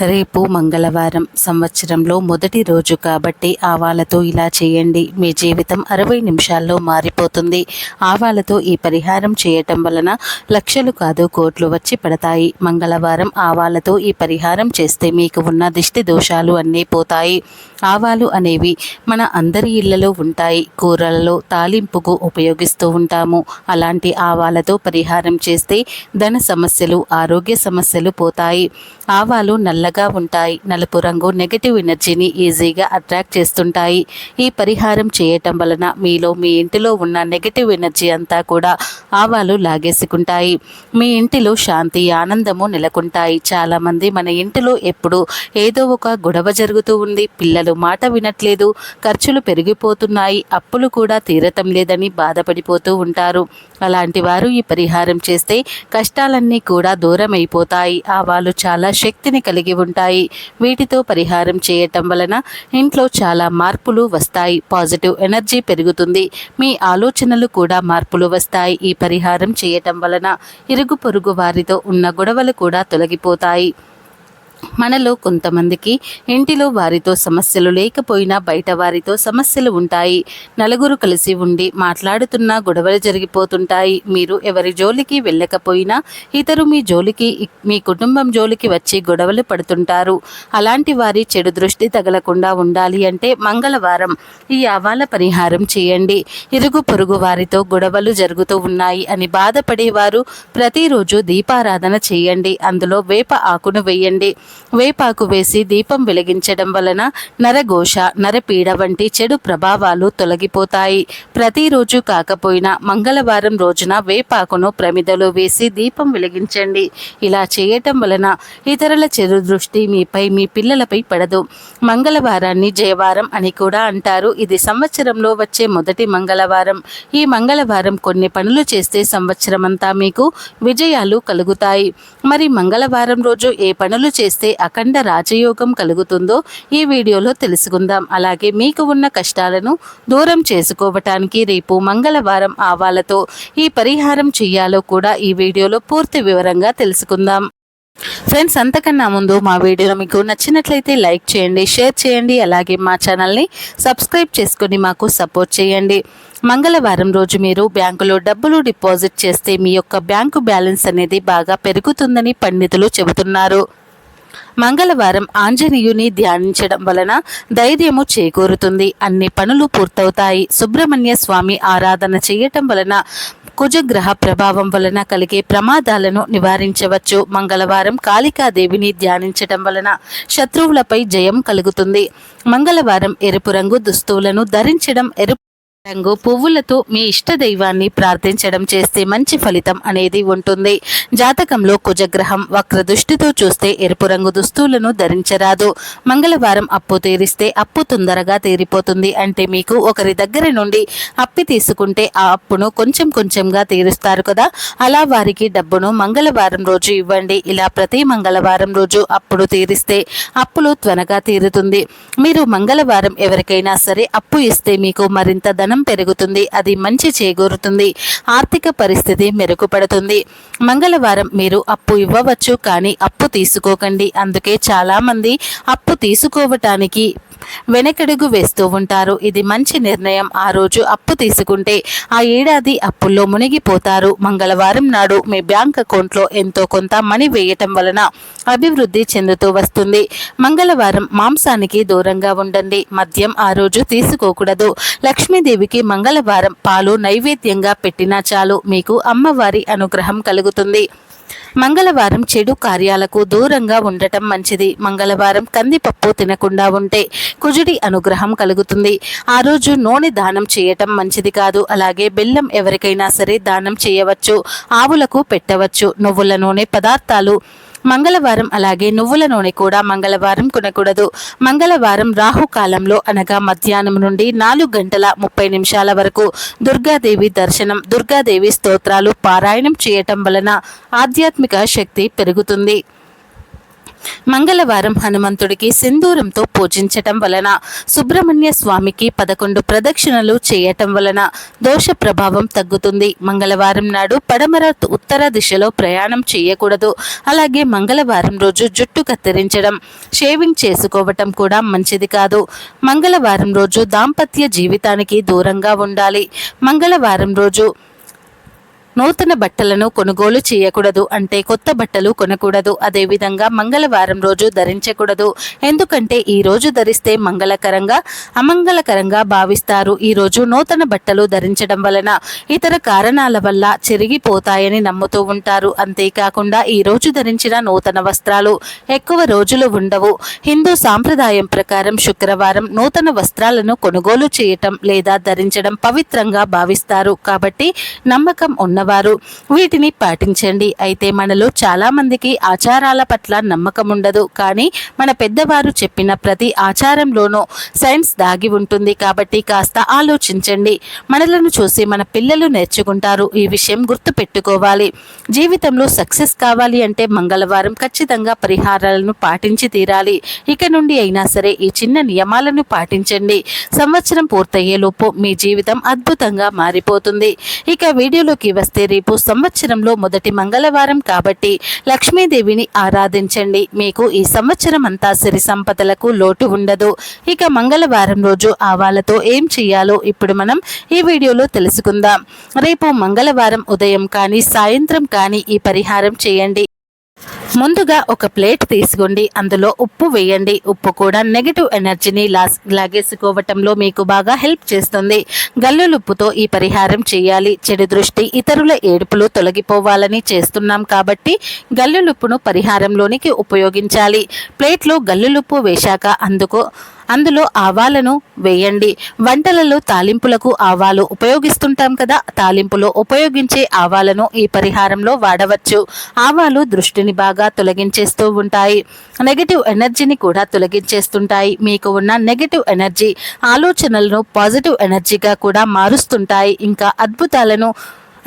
రేపు మంగళవారం సంవత్సరంలో మొదటి రోజు కాబట్టి ఆవాలతో ఇలా చేయండి. మీ జీవితం అరవై నిమిషాల్లో మారిపోతుంది. ఆవాలతో ఈ పరిహారం చేయటం వలన లక్షలు కాదు కోట్లు వచ్చి పడతాయి. మంగళవారం ఆవాలతో ఈ పరిహారం చేస్తే మీకు ఉన్న దిష్టి దోషాలు అన్నీ పోతాయి. ఆవాలు అనేవి మన అందరి ఇళ్ళలో ఉంటాయి. కూరలలో తాలింపుకు ఉపయోగిస్తూ ఉంటాము. అలాంటి ఆవాలతో పరిహారం చేస్తే ధన సమస్యలు ఆరోగ్య సమస్యలు పోతాయి. ఆవాలు నల్ల నల్లగా ఉంటాయి. నలుపు రంగు నెగటివ్ ఎనర్జీని ఈజీగా అట్రాక్ట్ చేస్తుంటాయి. ఈ పరిహారం చేయటం వలన మీలో మీ ఇంటిలో ఉన్న నెగటివ్ ఎనర్జీ అంతా కూడా ఆవాలు లాగేసుకుంటాయి. మీ ఇంటిలో శాంతి ఆనందము నెలకొంటాయి. చాలామంది మన ఇంటిలో ఎప్పుడు ఏదో ఒక గొడవ జరుగుతూ ఉంది. పిల్లలు మాట వినట్లేదు. ఖర్చులు పెరిగిపోతున్నాయి. అప్పులు కూడా తీరటం లేదని బాధపడిపోతూ ఉంటారు. అలాంటి వారు ఈ పరిహారం చేస్తే కష్టాలన్నీ కూడా దూరం అయిపోతాయి ఆవాలు చాలా శక్తిని కలిగి ఉంటాయి. వీటితో పరిహారం చేయటం వలన ఇంట్లో చాలా మార్పులు వస్తాయి. పాజిటివ్ ఎనర్జీ పెరుగుతుంది. మీ ఆలోచనలు కూడా మార్పులు వస్తాయి. ఈ పరిహారం చేయటం వలన ఇరుగు పొరుగు వారితో ఉన్న గొడవలు కూడా తొలగిపోతాయి. మనలో కొంతమందికి ఇంటిలో వారితో సమస్యలు లేకపోయినా బయట వారితో సమస్యలు ఉంటాయి. నలుగురు కలిసి ఉండి మాట్లాడుతున్నా గొడవలు జరిగిపోతుంటాయి. మీరు ఎవరి జోలికి వెళ్ళకపోయినా ఇతరు మీ జోలికి మీ కుటుంబం జోలికి వచ్చి గొడవలు పడుతుంటారు. అలాంటి వారి చెడు దృష్టి తగలకుండా ఉండాలి అంటే మంగళవారం ఈ ఆవాల పరిహారం చేయండి. ఇరుగు పొరుగు వారితో గొడవలు జరుగుతూ ఉన్నాయి అని బాధపడేవారు ప్రతిరోజు దీపారాధన చేయండి. అందులో వేప ఆకును వేయండి. వేపాకు వేసి దీపం వెలిగించడం వలన నరఘోష నరపీడ వంటి చెడు ప్రభావాలు తొలగిపోతాయి. ప్రతిరోజు కాకపోయినా మంగళవారం రోజున వేపాకును ప్రమిదలో వేసి దీపం వెలిగించండి. ఇలా చేయటం వలన ఇతరుల చెడు దృష్టి మీపై మీ పిల్లలపై పడదు. మంగళవారాన్ని జయవారం అని కూడా అంటారు. ఇది సంవత్సరంలో వచ్చే మొదటి మంగళవారం. ఈ మంగళవారం కొన్ని పనులు చేస్తే సంవత్సరమంతా మీకు విజయాలు కలుగుతాయి. మరి మంగళవారం రోజు ఏ పనులు చేస్తే అఖండ రాజయోగం కలుగుతుందో ఈ వీడియోలో తెలుసుకుందాం. అలాగే మీకు ఉన్న కష్టాలను దూరం చేసుకోవటానికి రేపు మంగళవారం ఆవాలతో ఈ పరిహారం చేయాలో కూడా ఈ వీడియోలో పూర్తి వివరంగా తెలుసుకుందాం. ఫ్రెండ్స్ అంతకన్నా ముందు మా వీడియో మీకు నచ్చినట్లయితే లైక్ చేయండి షేర్ చేయండి అలాగే మా ఛానల్ని సబ్స్క్రైబ్ చేసుకొని మాకు సపోర్ట్ చేయండి. మంగళవారం రోజు మీరు బ్యాంకులో డబ్బులు డిపాజిట్ చేస్తే మీ యొక్క బ్యాంకు బ్యాలెన్స్ అనేది బాగా పెరుగుతుందని పండితులు చెబుతున్నారు. మంగళవారం ఆంజనేయుని ధ్యానించడం వలన ధైర్యము చేకూరుతుంది. అన్ని పనులు పూర్తవుతాయి. సుబ్రహ్మణ్య స్వామి ఆరాధన చేయటం వలన కుజగ్రహ ప్రభావం వలన కలిగే ప్రమాదాలను నివారించవచ్చు. మంగళవారం కాళికాదేవిని ధ్యానించటం వలన శత్రువులపై జయం కలుగుతుంది. మంగళవారం ఎరుపు రంగు దుస్తువులను ధరించడం ఎరుపు రంగు పువ్వులతో మీ ఇష్ట దైవాన్ని ప్రార్థించడం చేస్తే మంచి ఫలితం అనేది ఉంటుంది. జాతకంలో కుజగ్రహం వక్ర దృష్టితో చూస్తే ఎరుపు రంగు దుస్తువులను ధరించరాదు. మంగళవారం అప్పు తీరిస్తే అప్పు తొందరగా తీరిపోతుంది. అంటే మీకు ఒకరి దగ్గర నుండి అప్పి తీసుకుంటే ఆ అప్పును కొంచెం కొంచెంగా తీరుస్తారు కదా. అలా వారికి డబ్బును మంగళవారం రోజు ఇవ్వండి. ఇలా ప్రతి మంగళవారం రోజు అప్పుడు తీరిస్తే అప్పులు త్వరగా తీరుతుంది. మీరు మంగళవారం ఎవరికైనా సరే అప్పు ఇస్తే మీకు మరింత ధనం పెరుగుతుంది అది మంచి చేకూరుతుంది ఆర్థిక పరిస్థితి మెరుగుపడుతుంది. మంగళవారం మీరు అప్పు ఇవ్వవచ్చు కానీ అప్పు తీసుకోకండి. అందుకే చాలామంది అప్పు తీసుకోవటానికి వెనకడుగు వేస్తూ ఉంటారు. ఇది మంచి నిర్ణయం. ఆ రోజు అప్పు తీసుకుంటే ఆ ఏడాది అప్పుల్లో మునిగిపోతారు. మంగళవారం నాడు మీ బ్యాంక్ అకౌంట్లో ఎంతో కొంత మనీ వేయటం వలన అభివృద్ధి చెందుతూ వస్తుంది. మంగళవారం మాంసానికి దూరంగా ఉండండి. మద్యం ఆ రోజు తీసుకోకూడదు. లక్ష్మీదేవికి మంగళవారం పాలు నైవేద్యంగా పెట్టినా చాలు. మీకు అమ్మవారి అనుగ్రహం కలుగుతుంది. మంగళవారం చెడు కార్యాలకు దూరంగా ఉండటం మంచిది. మంగళవారం కందిపప్పు తినకుండా ఉంటే కుజుడి అనుగ్రహం కలుగుతుంది. ఆ రోజు నూనె దానం చేయటం మంచిది కాదు. అలాగే బెల్లం ఎవరికైనా సరే దానం చేయవచ్చు. ఆవులకు పెట్టవచ్చు. నువ్వుల నూనె పదార్థాలు మంగళవారం అలాగే నువ్వుల నూనె కూడా మంగళవారం కొనకూడదు. మంగళవారం రాహుకాలంలో అనగా మధ్యాహ్నం నుండి నాలుగు గంటల ముప్పై నిమిషాల వరకు దుర్గాదేవి దర్శనం దుర్గాదేవి స్తోత్రాలు పారాయణం చేయటం వలన ఆధ్యాత్మిక శక్తి పెరుగుతుంది. మంగళవారం హనుమంతుడికి సింధూరంతో పూజించటం వలన సుబ్రహ్మణ్య స్వామికి పదకొండు ప్రదక్షిణలు చేయటం వలన దోష ప్రభావం తగ్గుతుంది. మంగళవారం నాడు పడమర ఉత్తర దిశలో ప్రయాణం చేయకూడదు. అలాగే మంగళవారం రోజు జుట్టు కత్తిరించడం షేవింగ్ చేసుకోవటం కూడా మంచిది కాదు. మంగళవారం రోజు దాంపత్య జీవితానికి దూరంగా ఉండాలి. మంగళవారం రోజు నూతన బట్టలను కొనుగోలు చేయకూడదు అంటే కొత్త బట్టలు కొనకూడదు. అదేవిధంగా మంగళవారం రోజు ధరించకూడదు. ఎందుకంటే ఈ రోజు ధరిస్తే మంగళకరంగా అమంగళకరంగా భావిస్తారు. ఈ రోజు నూతన బట్టలు ధరించడం వలన ఇతర కారణాల వల్ల చెరిగిపోతాయని నమ్ముతూ ఉంటారు. అంతేకాకుండా ఈ రోజు ధరించిన నూతన వస్త్రాలు ఎక్కువ రోజులు ఉండవు. హిందూ సాంప్రదాయం ప్రకారం శుక్రవారం నూతన వస్త్రాలను కొనుగోలు చేయటం లేదా ధరించడం పవిత్రంగా భావిస్తారు. కాబట్టి నమ్మకం ఉన్నవారు వీటిని పాటించండి. అయితే మనలో చాలా మందికి ఆచారాల పట్ల నమ్మకం ఉండదు. కానీ మన పెద్దవారు చెప్పిన ప్రతి ఆచారంలోనూ సైన్స్ దాగి ఉంటుంది. కాబట్టి కాస్త ఆలోచించండి. మనలను చూసి మన పిల్లలు నేర్చుకుంటారు. ఈ విషయం గుర్తు పెట్టుకోవాలి జీవితంలో సక్సెస్ కావాలి అంటే మంగళవారం ఖచ్చితంగా పరిహారాలను పాటించి తీరాలి. ఇక నుండి అయినా సరే ఈ చిన్న నియమాలను పాటించండి. సంవత్సరం పూర్తయ్యేలోపు మీ జీవితం అద్భుతంగా మారిపోతుంది. ఇక వీడియోలోకి వస్తే రేపు సంవత్సరంలో మొదటి మంగళవారం కాబట్టి లక్ష్మీదేవిని ఆరాధించండి. మీకు ఈ సంవత్సరం అంతా సిరి సంపదలకు లోటు ఉండదు. ఇక మంగళవారం రోజు ఆవాలతో ఏం చేయాలో ఇప్పుడు మనం ఈ వీడియోలో తెలుసుకుందాం. రేపు మంగళవారం ఉదయం కానీ సాయంత్రం కానీ ఈ పరిహారం చేయండి. ముందుగా ఒక ప్లేట్ తీసుకోండి. అందులో ఉప్పు వేయండి. ఉప్పు కూడా నెగిటివ్ ఎనర్జీని లాస్ లాగేసుకోవటంలో మీకు బాగా హెల్ప్ చేస్తుంది. గల్లులుప్పుతో ఈ పరిహారం చేయాలి. చెడు దృష్టి ఇతరుల ఏడుపులు తొలగిపోవాలని చేస్తున్నాం కాబట్టి గల్లులుప్పును పరిహారంలోనికి ఉపయోగించాలి. ప్లేట్లో గల్లులుప్పు వేశాక అందుకు అందులో ఆవాలను వేయండి. వంటలలో తాలింపులకు ఆవాలు ఉపయోగిస్తుంటాం కదా తాలింపులో ఉపయోగించే ఆవాలను ఈ పరిహారంలో వాడవచ్చు. ఆవాలు దృష్టిని బాగా తొలగించేస్తూ ఉంటాయి. నెగటివ్ ఎనర్జీని కూడా తొలగించేస్తుంటాయి. మీకు ఉన్న నెగటివ్ ఎనర్జీ ఆలోచనలను పాజిటివ్ ఎనర్జీగా కూడా మారుస్తుంటాయి. ఇంకా అద్భుతాలను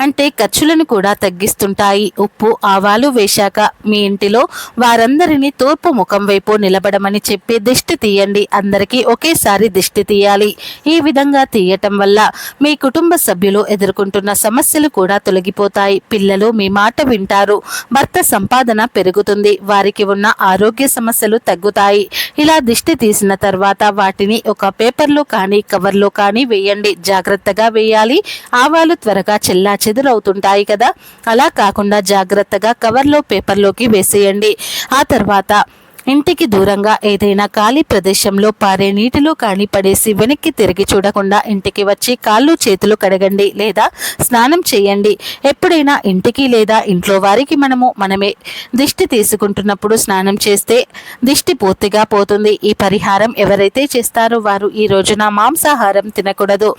అంటే ఖర్చులను కూడా తగ్గిస్తుంటాయి. ఉప్పు ఆవాలు వేశాక మీ ఇంటిలో వారందరినీ తూర్పు ముఖం వైపు నిలబడమని చెప్పి దిష్టి తీయండి. అందరికీ ఒకేసారి దిష్టి తీయాలి. ఈ విధంగా తీయటం వల్ల మీ కుటుంబ సభ్యులు ఎదుర్కొంటున్న సమస్యలు కూడా తొలగిపోతాయి. పిల్లలు మీ మాట వింటారు. భర్త సంపాదన పెరుగుతుంది. వారికి ఉన్న ఆరోగ్య సమస్యలు తగ్గుతాయి. ఇలా దిష్టి తీసిన తర్వాత వాటిని ఒక పేపర్లో కానీ కవర్లో కానీ వేయండి. జాగ్రత్తగా వేయాలి. ఆవాలు త్వరగా చెల్లాచి చెదురవుతుంటాయి కదా? అలా కాకుండా జాగ్రత్తగా కవర్లో పేపర్లోకి వేసేయండి. ఆ తర్వాత ఇంటికి దూరంగా ఏదైనా ఖాళీ ప్రదేశంలో పారే నీటిలో కానీ పడేసి వెనక్కి తిరిగి చూడకుండా ఇంటికి వచ్చి కాళ్ళు చేతులు కడగండి లేదా స్నానం చేయండి. ఎప్పుడైనా ఇంటికి లేదా ఇంట్లో వారికి మనము మనమే దిష్టి తీసుకుంటున్నప్పుడు స్నానం చేస్తే దిష్టి పూర్తిగా పోతుంది. ఈ పరిహారం ఎవరైతే చేస్తారో వారు ఈ రోజున మాంసాహారం తినకూడదు.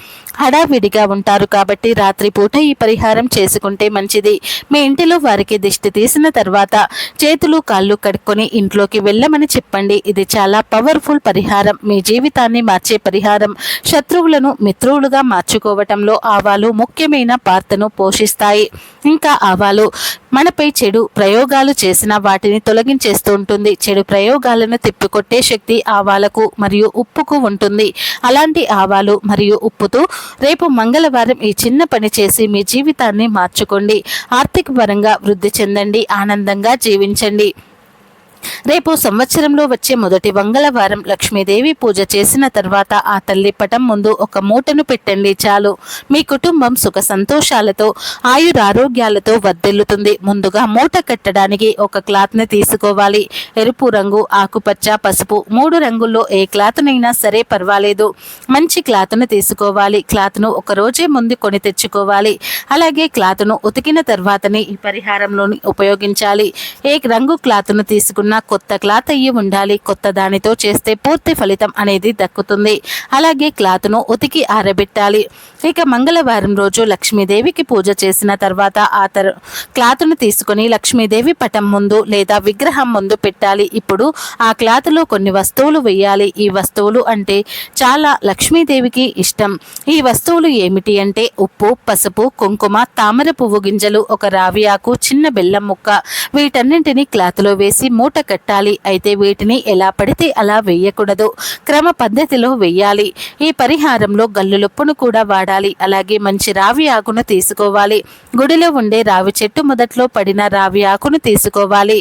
హడావిడిగా ఉంటారు కాబట్టి రాత్రిపూట ఈ పరిహారం చేసుకుంటే మంచిది. మీ ఇంటిలో వారికి దిష్టి తీసిన తర్వాత చేతులు కాళ్ళు కడుక్కొని ఇంట్లోకి వెళ్ళి వెళ్ళమని చెప్పండి. ఇది చాలా పవర్ఫుల్ పరిహారం. మీ జీవితాన్ని మార్చే పరిహారం. శత్రువులను మిత్రువులుగా మార్చుకోవటంలో ఆవాలు ముఖ్యమైన పాత్రను పోషిస్తాయి. ఇంకా ఆవాలు మనపై చెడు ప్రయోగాలు చేసిన వాటిని తొలగించేస్తూ ఉంటుంది. చెడు ప్రయోగాలను తిప్పికొట్టే శక్తి ఆవాలకు మరియు ఉప్పుకు ఉంటుంది. అలాంటి ఆవాలు మరియు ఉప్పుతో రేపు మంగళవారం ఈ చిన్న పని చేసి మీ జీవితాన్ని మార్చుకోండి. ఆర్థిక పరంగా వృద్ధి చెందండి. ఆనందంగా జీవించండి. రేపు సంవత్సరంలో వచ్చే మొదటి మంగళవారం లక్ష్మీదేవి పూజ చేసిన తర్వాత ఆ తల్లి పటం ముందు ఒక మూటను పెట్టండి చాలు. మీ కుటుంబం సుఖ సంతోషాలతో ఆయురారోగ్యాలతో వర్ధిల్లుతుంది ముందుగా మూట కట్టడానికి ఒక క్లాత్ని తీసుకోవాలి. ఎరుపు రంగు ఆకుపచ్చ పసుపు మూడు రంగుల్లో ఏ క్లాత్నైనా సరే పర్వాలేదు. మంచి క్లాత్ను తీసుకోవాలి. క్లాత్ను ఒక రోజే ముందు కొని తెచ్చుకోవాలి. అలాగే క్లాత్ను ఉతికిన తర్వాతనే ఈ పరిహారంలోని ఉపయోగించాలి. ఏ రంగు క్లాత్ను తీసుకున్నా కొత్త క్లాత్ అయ్యి ఉండాలి. కొత్త దానితో చేస్తే పూర్తి ఫలితం అనేది దక్కుతుంది. అలాగే క్లాత్ను ఉతికి ఆరబెట్టాలి. ఇక మంగళవారం రోజు లక్ష్మీదేవికి పూజ చేసిన తర్వాత ఆ తర్ క్లాత్ను తీసుకొని లక్ష్మీదేవి పటం ముందు లేదా విగ్రహం ముందు పెట్టాలి. ఇప్పుడు ఆ క్లాత్లో కొన్ని వస్తువులు వేయాలి ఈ వస్తువులు అంటే చాలా లక్ష్మీదేవికి ఇష్టం. ఈ వస్తువులు ఏమిటి అంటే ఉప్పు పసుపు కుంకుమ తామర పువ్వు గింజలు ఒక రావి ఆకు చిన్న బెల్లం ముక్క. వీటన్నింటినీ క్లాత్లో వేసి మూట కట్టి పెట్టాలి. అయితే వీటిని ఎలా పడితే అలా వేయకూడదు. క్రమ పద్ధతిలో వేయాలి. ఈ పరిహారంలో గల్లులొప్పును కూడా వాడాలి. అలాగే మంచి రావి ఆకును తీసుకోవాలి. గుడిలో ఉండే రావి చెట్టు మొదట్లో పడిన రావి ఆకును తీసుకోవాలి.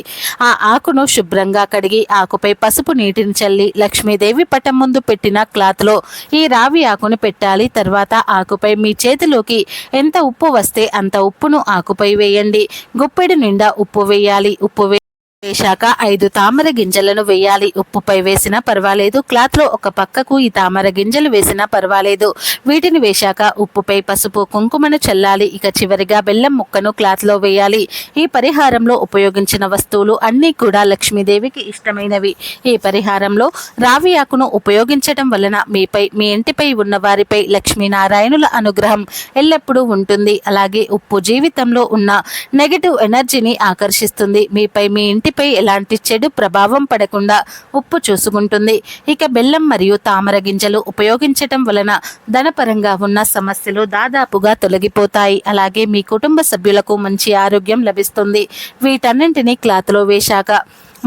ఆ ఆకును శుభ్రంగా కడిగి ఆకుపై పసుపు నీటిని చల్లి లక్ష్మీదేవి పటం ముందు పెట్టిన క్లాత్లో ఈ రావి ఆకును పెట్టాలి. తర్వాత ఆకుపై మీ చేతిలోకి ఎంత ఉప్పు వస్తే అంత ఉప్పును ఆకుపై వేయండి. గుప్పెడు నిండా ఉప్పు వేయాలి. ఉప్పు వే వేశాక ఐదు తామర గింజలను వేయాలి. ఉప్పుపై వేసినా పర్వాలేదు. క్లాత్లో ఒక పక్కకు ఈ తామర గింజలు వేసినా పర్వాలేదు. వీటిని వేశాక ఉప్పుపై పసుపు కుంకుమను చల్లాలి. ఇక చివరిగా బెల్లం ముక్కను క్లాత్లో వేయాలి. ఈ పరిహారంలో ఉపయోగించిన వస్తువులు అన్నీ కూడా లక్ష్మీదేవికి ఇష్టమైనవి. ఈ పరిహారంలో రావి ఆకును ఉపయోగించటం వలన మీపై మీ ఇంటిపై ఉన్న వారిపై లక్ష్మీనారాయణుల అనుగ్రహం ఎల్లప్పుడూ ఉంటుంది. అలాగే ఉప్పు జీవితంలో ఉన్న నెగటివ్ ఎనర్జీని ఆకర్షిస్తుంది. మీపై మీ ఇంటి పై ఎలాంటి చెడు ప్రభావం పడకుండా ఉప్పు చూసుకుంటుంది. ఇక బెల్లం మరియు తామర గింజలు ఉపయోగించటం వలన ధనపరంగా ఉన్న సమస్యలు దాదాపుగా తొలగిపోతాయి. అలాగే మీ కుటుంబ సభ్యులకు మంచి ఆరోగ్యం లభిస్తుంది. వీటన్నింటినీ క్లాత్లో వేశాక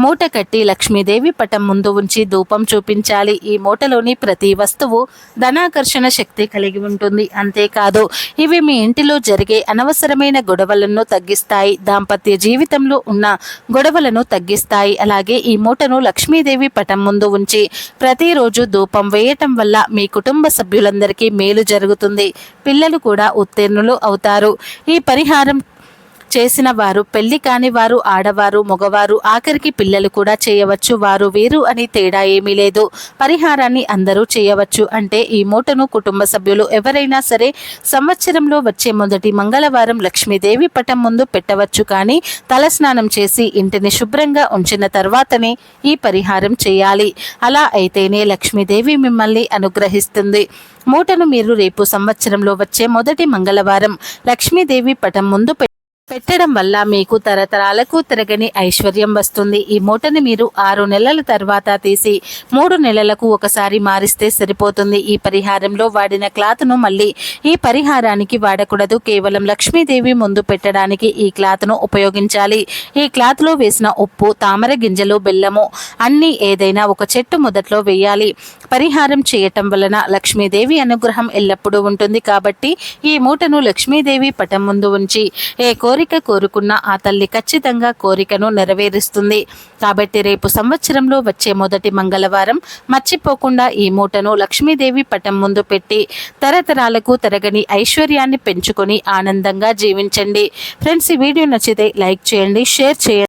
మూట కట్టి లక్ష్మీదేవి పటం ముందు ఉంచి ధూపం చూపించాలి. ఈ మూటలోని ప్రతి వస్తువు ధనాకర్షణ శక్తి కలిగి ఉంటుంది. అంతేకాదు ఇవి మీ ఇంటిలో జరిగే అనవసరమైన గొడవలను తగ్గిస్తాయి. దాంపత్య జీవితంలో ఉన్న గొడవలను తగ్గిస్తాయి. అలాగే ఈ మూటను లక్ష్మీదేవి పటం ముందు ఉంచి ప్రతిరోజు ధూపం వేయటం వల్ల మీ కుటుంబ సభ్యులందరికీ మేలు జరుగుతుంది. పిల్లలు కూడా ఉత్తీర్ణులు అవుతారు. ఈ పరిహారం చేసిన వారు పెళ్ళి కాని వారు ఆడవారు మగవారు ఆఖరికి పిల్లలు కూడా చేయవచ్చు. వారు వీరు అని తేడా ఏమీ లేదు. పరిహారాన్ని అందరూ చేయవచ్చు. అంటే ఈ మూటను కుటుంబ సభ్యులు ఎవరైనా సరే సంవత్సరంలో వచ్చే మొదటి మంగళవారం లక్ష్మీదేవి పటం ముందు పెట్టవచ్చు. కానీ తలస్నానం చేసి ఇంటిని శుభ్రంగా ఉంచిన తర్వాతనే ఈ పరిహారం చేయాలి. అలా అయితేనే లక్ష్మీదేవి మిమ్మల్ని అనుగ్రహిస్తుంది. మూటను మీరు రేపు సంవత్సరంలో వచ్చే మొదటి మంగళవారం లక్ష్మీదేవి పటం ముందు పెట్టడం వల్ల మీకు తరతరాలకు తిరగని ఐశ్వర్యం వస్తుంది. ఈ మూటని మీరు ఆరు నెలల తర్వాత తీసి మూడు నెలలకు ఒకసారి మారిస్తే సరిపోతుంది. ఈ పరిహారంలో వాడిన క్లాత్ను మళ్ళీ ఈ పరిహారానికి వాడకూడదు. కేవలం లక్ష్మీదేవి ముందు పెట్టడానికి ఈ క్లాత్ను ఉపయోగించాలి. ఈ క్లాత్లో వేసిన ఉప్పు తామర గింజలు బెల్లము అన్నీ ఏదైనా ఒక చెట్టు మొదట్లో వేయాలి. పరిహారం చేయటం వలన లక్ష్మీదేవి అనుగ్రహం ఎల్లప్పుడూ ఉంటుంది. కాబట్టి ఈ మూటను లక్ష్మీదేవి పటం ముందు ఉంచి ఏ కోరిక కోరిక కోరుకున్న ఆ తల్లి ఖచ్చితంగా కోరికను నెరవేరుస్తుంది. కాబట్టి రేపు సంవత్సరంలో వచ్చే మొదటి మంగళవారం మర్చిపోకుండా ఈ మూటను లక్ష్మీదేవి పటం ముందు పెట్టి తరతరాలకు తరగని ఐశ్వర్యాన్ని పెంచుకొని ఆనందంగా జీవించండి. ఫ్రెండ్స్ ఈ వీడియో నచ్చితే లైక్ చేయండి షేర్ చేయండి.